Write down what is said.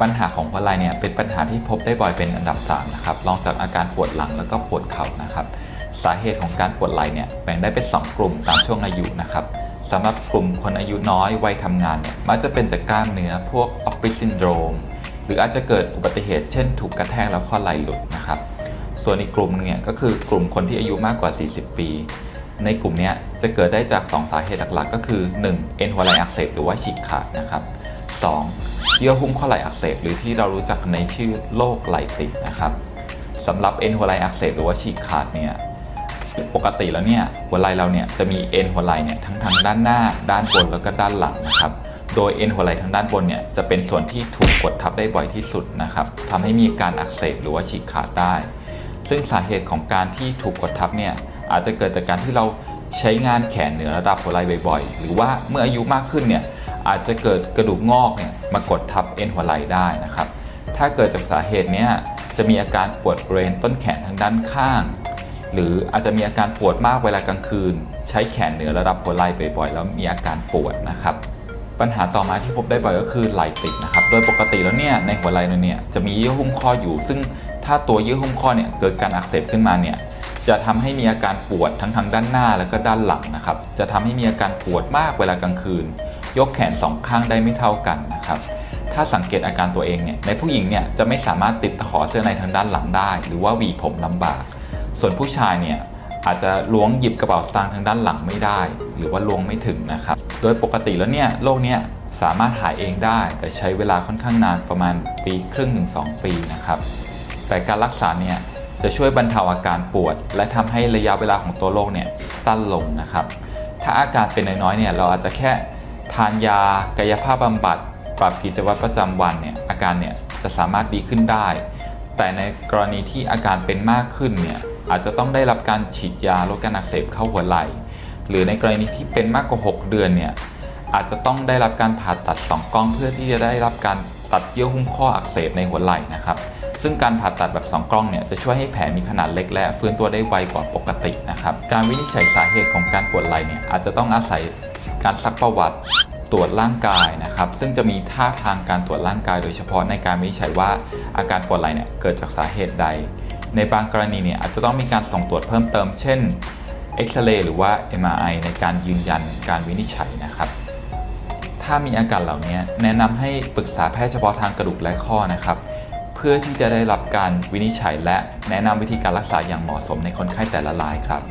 ปัญหาของหัวไหล่เนี่ยเป็นปัญหาที่พบได้บ่อยเป็นอันดับ3นะครับรองจากอาการปวดหลังแล้วก็ปวดเข่านะครับ สาเหตุของการปวดไหล่เนี่ยแบ่งได้เป็น 2 กลุ่มตามช่วงอายุนะครับสำหรับกลุ่มคนอายุน้อยวัยทำงานเนี่ยมักจะเป็นจากกล้ามเนื้อพวกออฟฟิศซินโดรมหรืออาจจะเกิดอุบัติเหตุเช่นถูกกระแทกแล้วข้อไหล่หลุดนะครับ ส่วนอีกกลุ่มนึงเนี่ยก็คือกลุ่มคนที่อายุมากกว่า 40 ปี ในกลุ่มนี้จะเกิดได้จาก 2 สาเหตุหลักๆ ก็คือ 1. เอ็นหัวไหล่อักเสบหรือว่าฉีกขาดนะครับ 2. เยื่อหุ้มข้อไหล่อักเสบหรือที่เรารู้จักในชื่อโรคไหล่ติดนะครับสำหรับเอ็นหัวไหล่อักเสบหรือว่าฉีกขาดเนี่ยปกติแล้วเนี่ยหัวไหล่เราเนี่ยจะมีเอ็นหัวไหล่เนี่ยทั้งทางด้านหน้า ด้านบนแล้วก็ด้านหลังนะครับโดยเอ็นหัวไหล่ทางด้านบนเนี่ยจะเป็นส่วนที่ถูกกดทับได้บ่อยที่สุดนะครับทำให้มีการอักเสบหรือว่าฉีกขาดได้ ซึ่งสาเหตุของการที่ถูกกดทับเนี่ยอาจจะเกิดจากการที่เราใช้งานแขนเหนือระดับหัวไหล่บ่อยๆ หรือว่าเมื่ออายุมากขึ้นเนี่ย อาจจะเกิดกระดูกงอกเนี่ยมากดทับเอ็นหัวไหล่ได้นะครับ ถ้าเกิดจากสาเหตุเนี้ยจะมีอาการปวดบริเวณต้นแขนทางด้านข้าง หรืออาจจะมีอาการปวดมากเวลากลางคืน ใช้แขนเหนือระดับหัวไหล่บ่อยๆ แล้วมีอาการปวดนะครับ ปัญหาต่อมาที่พบได้บ่อยก็คือไหล่ติดนะครับ โดยปกติแล้วเนี่ยในหัวไหล่เนี่ยจะมีเยื่อหุ้มข้ออยู่ ซึ่งถ้าตัวเยื่อหุ้มข้อเนี่ยเกิดการอักเสบขึ้นมาเนี่ยจะทำให้มีอาการปวดทั้งทางด้านหน้าแล้วก็ด้านหลังนะครับ จะทำให้มีอาการปวดมากเวลากลางคืน ยกแขนสองข้างได้ไม่เท่ากันนะครับถ้าสังเกตอาการตัวเองเนี่ยในผู้หญิงเนี่ยจะไม่สามารถติดตะขอเสื้อในทางด้านหลังได้ หรือว่าหวีผมลำบาก ส่วนผู้ชายเนี่ยอาจจะล้วงหยิบกระเป๋าสตางค์ทางด้านหลังไม่ได้ หรือว่าล้วงไม่ถึงนะครับโดยปกติแล้วเนี่ยโรคเนี้ยสามารถหายเองได้ แต่ใช้เวลาค่อนข้างนานประมาณปีครึ่งถึงสองปีนะครับแต่การรักษาเนี่ยจะช่วยบรรเทาอาการปวด และทำให้ระยะเวลาของตัวโรคเนี่ยสั้นลงนะครับถ้าอาการเป็นน้อยๆเนี่ยเราอาจจะแค่านยากายภาพบำบัด ปรับกิจวัตรประจำวันเนี่ยอาการเนี่ยจะสามารถดีขึ้นได้ แต่ในกรณีที่อาการเป็นมากขึ้นเนี่ยอาจจะต้องได้รับการฉีดยาลดการอักเสบเข้าหัวไหล่ หรือในกรณีที่เป็นมากกว่า 6 เดือนเนี่ยอาจจะต้องได้รับการผ่าตัดสองกล้องเพื่อที่จะได้รับการตัดเยื่อหุ้มข้ออักเสบในหัวไหล่นะครับ ซึ่งการผ่าตัดแบบ 2 กล้องเนี่ยจะช่วยให้แผลมีขนาดเล็กและฟื้นตัวได้ไวกว่าปกตินะครับ การวินิจฉัยสาเหตุของการปวดไหล่เนี่ยอาจจะต้องอาศัยการซักประวัติ ตรวจร่างกายนะครับ ซึ่งจะมีท่าทางการตรวจร่างกาย โดยเฉพาะในการวินิจฉัยว่าอาการปวดไหล่เนี่ยเกิดจากสาเหตุใด ในบางกรณีเนี่ยอาจจะต้องมีการส่งตรวจเพิ่มเติม เช่นเอ็กซเรย์หรือว่า MRI ในการยืนยันการวินิจฉัยนะครับ ถ้ามีอาการเหล่านี้แนะนำให้ปรึกษาแพทย์เฉพาะทางกระดูกและข้อนะครับ เพื่อที่จะได้รับการวินิจฉัย และแนะนำวิธีการรักษาอย่างเหมาะสมในคนไข้แต่ละรายครับ